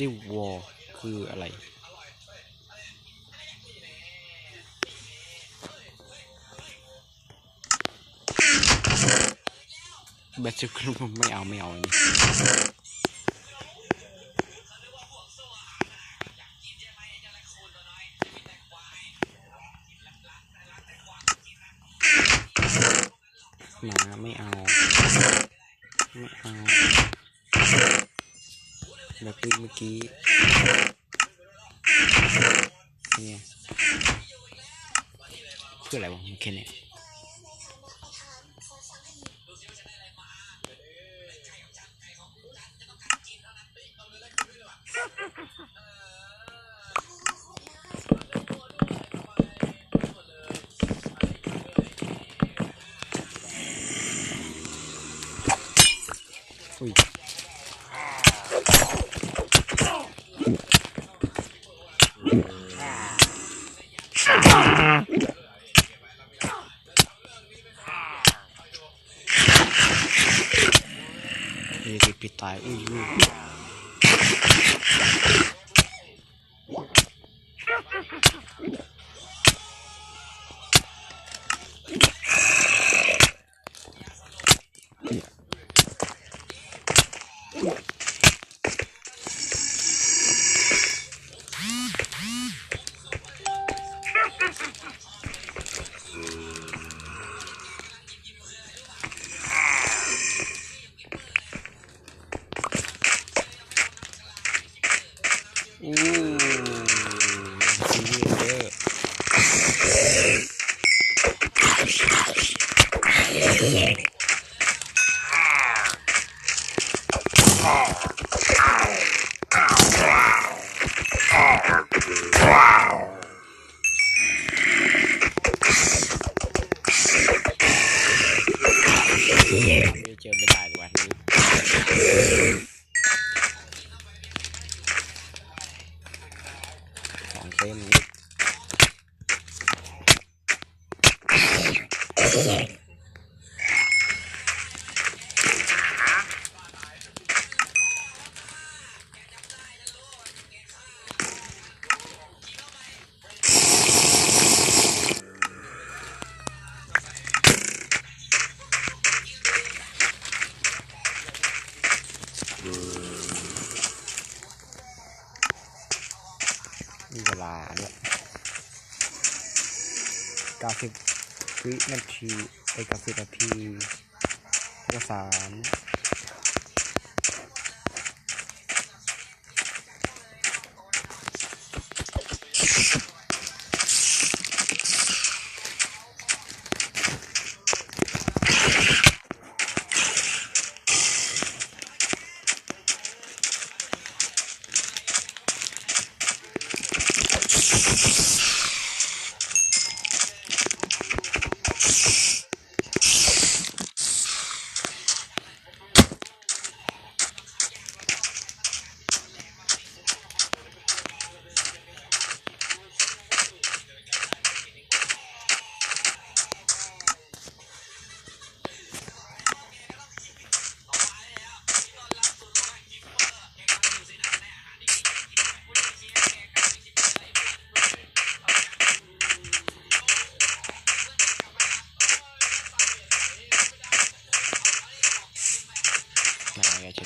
Civil War คืออะไร Battleground ไม่เอาไม่เอาอันนี้ นักวิ่งเมื่อกี้เนี่ยพื่ออะไรวะมันแค่เนี้ย Okay. วินาทีไอ้เก้าสิบนาทีเอกสาร มาไงเ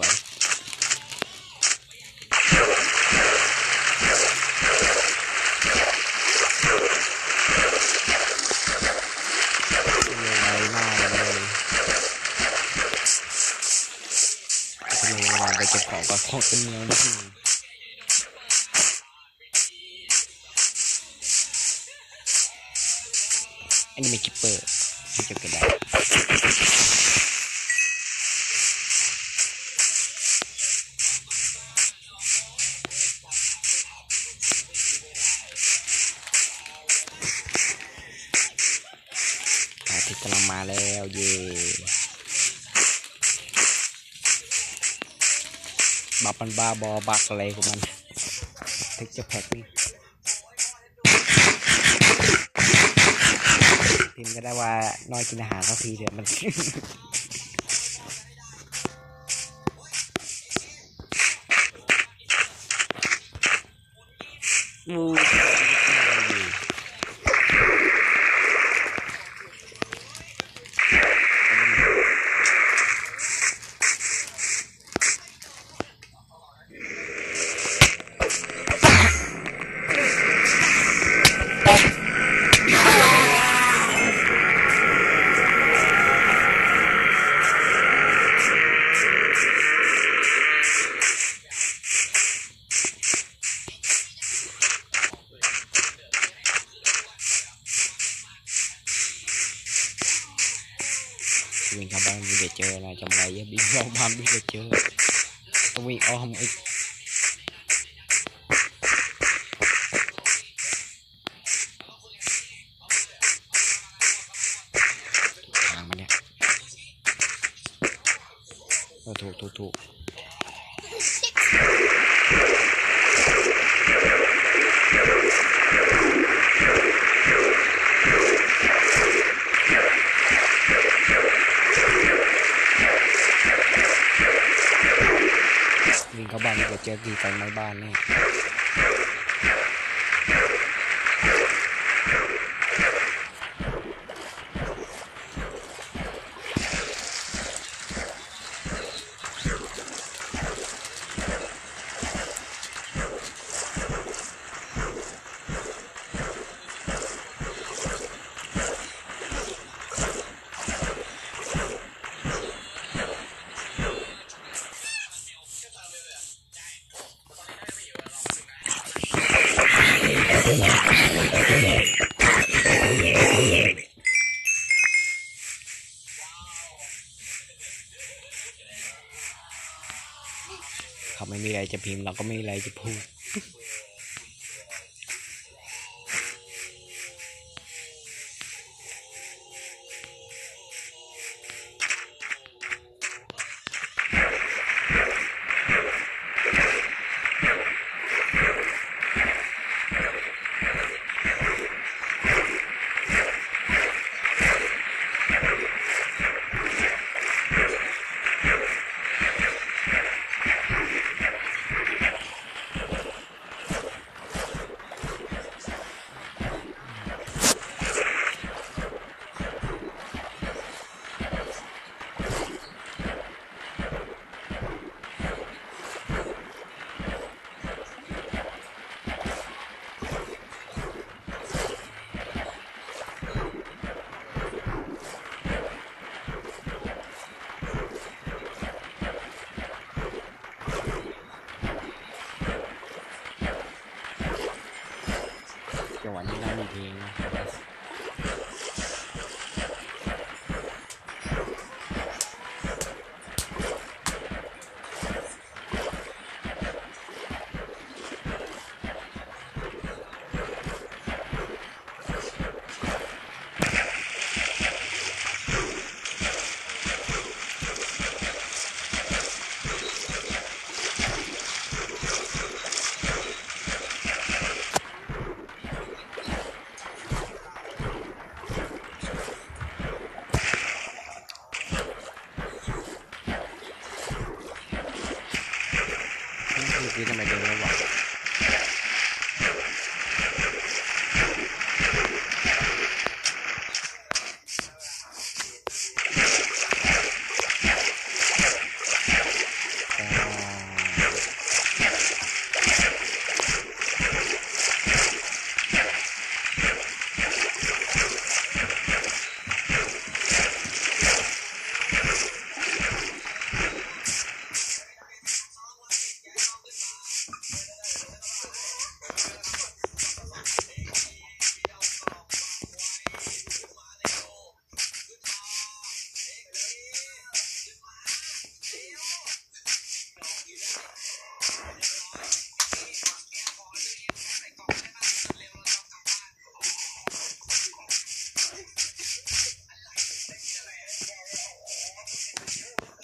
วยเลยมากเลยจะมีเวลาไปเก็บของกับของเป็นเมืองนิดนึงอันนี้มีคิปเปอร์ที่จะเกิดได้อาทิ ติดกำลังมาแล้วเย่บับมันบ้าบอบักอะไรของมันเทคจะแพ็กนี่พิมก็ได้ว่าน้อยกินอาหารสักทีเดี๋ยวมัน ถูกถูกถูกวิ่งเข้าบ้านวิ่งไปเจอดีไฟไหม้บ้านนี่ยเขาไม่มีอะไร จะพิมพ์ เราก็ไม่มีอะไรจะพูด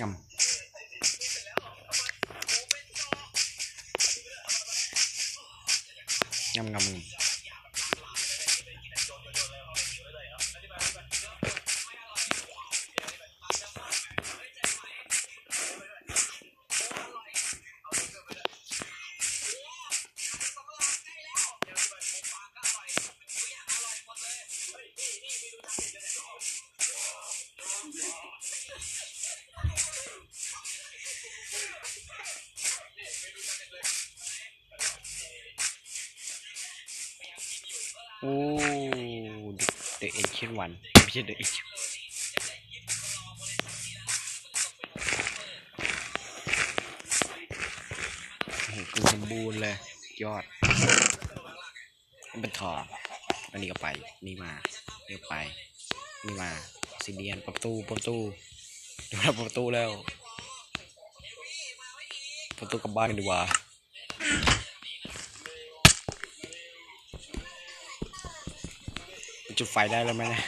งำงำงำงำ โอ้เดอะเอ็นเชนวันไม่ใช่เดอะเอ็นโอ้โหคือสมบูรณ์เลย ยอดมันเป็นทองอันนี้ก็ไป นี่มานี่ก็ไป นี่มาซีเดียนประตูประตูดี๋ยวเราประตูแล้วประตูกลับบ้านดีกว่า จุดไฟได้แล้วไหมเนี่ย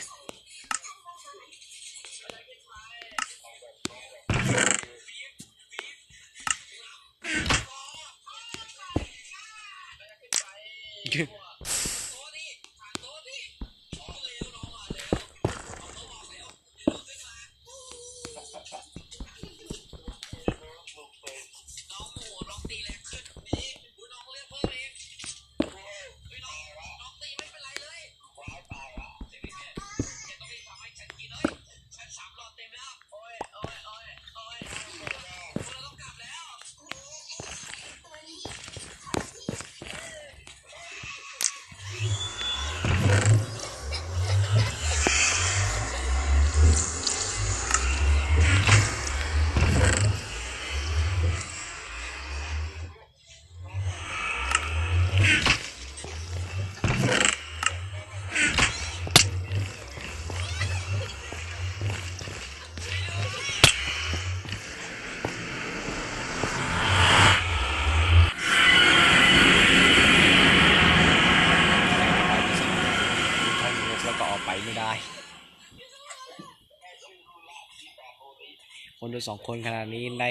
คนดูสองคนขนาดนี้ได้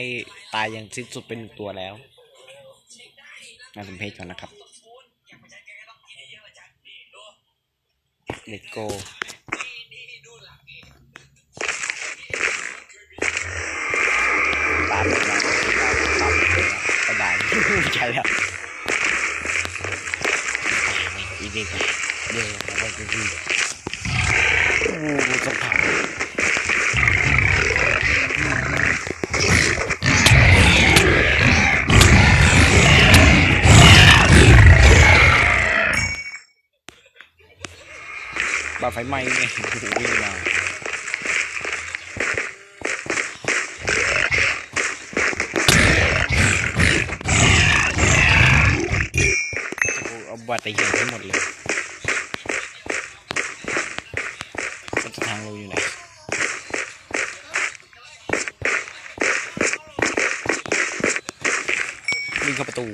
ตายอย่างสิ้นสุดเป็นหนึ่งตัวแล้วน่าสมเพชก่อนนะครับเลตโกตามมาตามมาบ๊ายบายไม่ใช่แล้วอีเด็กเดียวเราไปดูสงคราม บ้าไฟไหม้เนี่ยโอ้โหวิ่งมาโอ้โหเอาบัตรไปเหี่ยนให้หมดเลย รู้อยู่ไหนวิ่งเข้าประตู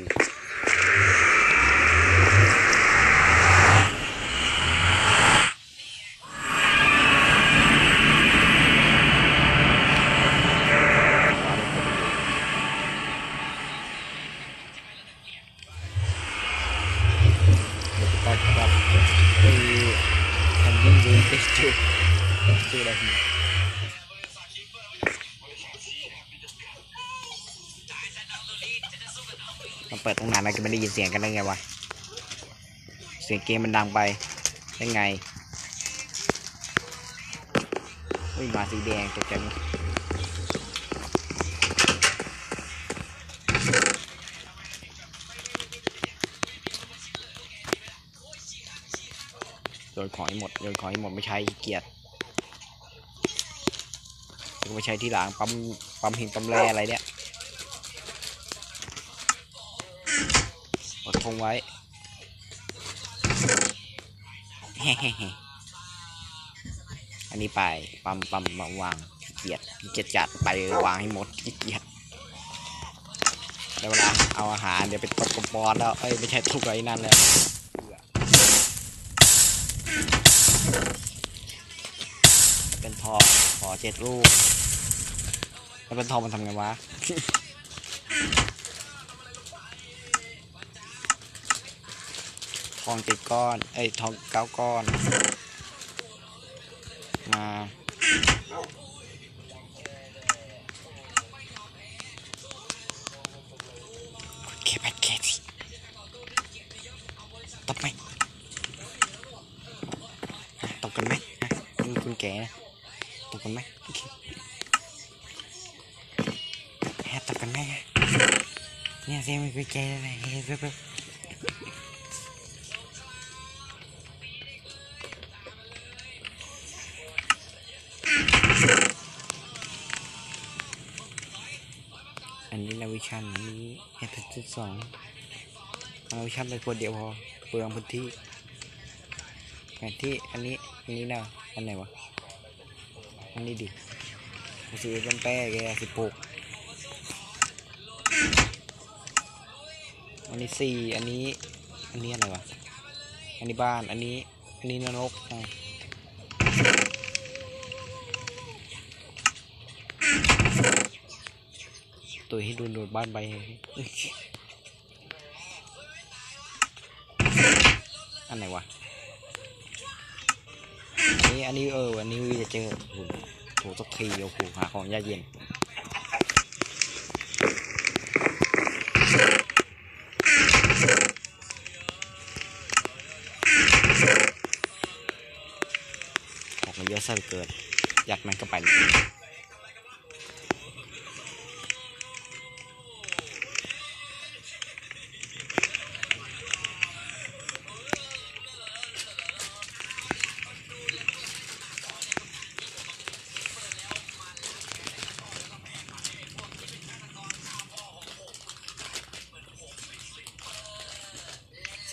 เดี๋ยวไปครับไปทำยิ่ง เจออะไรพี่มันเปิดตรงนานแล้วจะไม่ได้ยินเสียงกันได้ไงวะ เสียงเกมมันดังไปได้ไงวิ่งมาสีแดงตกใจไหมโยนของ ให้หมดโยนของให้หมดไม่ใช่เกียจก็ไม่ใช่ที่หลังปั๊มปั๊มหินปั๊มแร่อะไรเนี่ยอดทนไว้เฮ้ๆอันนี้ไปปั๊มปั๊มมาวางเกียจขี้เกียจจัดไปวางให้หมดเกียจได้เวลาเอาอาหารเดี๋ยวไปตบกระปอนแล้วเอ้ยไม่ใช่ทุกไอ้นั่นแล้ว องขอเจ็ดลูกแล้วเป็นทองมันทำไงวะทองเจ็ดก้อน เอ้ยทองเก้าก้อน กันไหมโอเคฮตบกันไหมฮะเนี่ยเสียงมันคือแกเลยเฮ้ยเฮ้ยเฮ้ยอันนี้นาวิชันอันนี้เอฟจุดสองนาวิชันไปคนเดียวพอเปลืองพื้นที่แผนที่อันนี้อันนี้นะอันไหนวะ นนี้ดิสีเป็นแป้แกสิบหกอันนี้สี่อันนี้ อันนี้อะไรวะ อันนี้บ้าน อันนี้ อันนี้นรกอะตัวให้ดนโดดบ้านไปอันไหนวะ อันนี้ อันนี้เออ อันนี้จะเจอ ถูกสักทีโอ้โหหาของยาเย็นออกมาเยอะซะเหลือเกินยัดมันเข้าไปเลย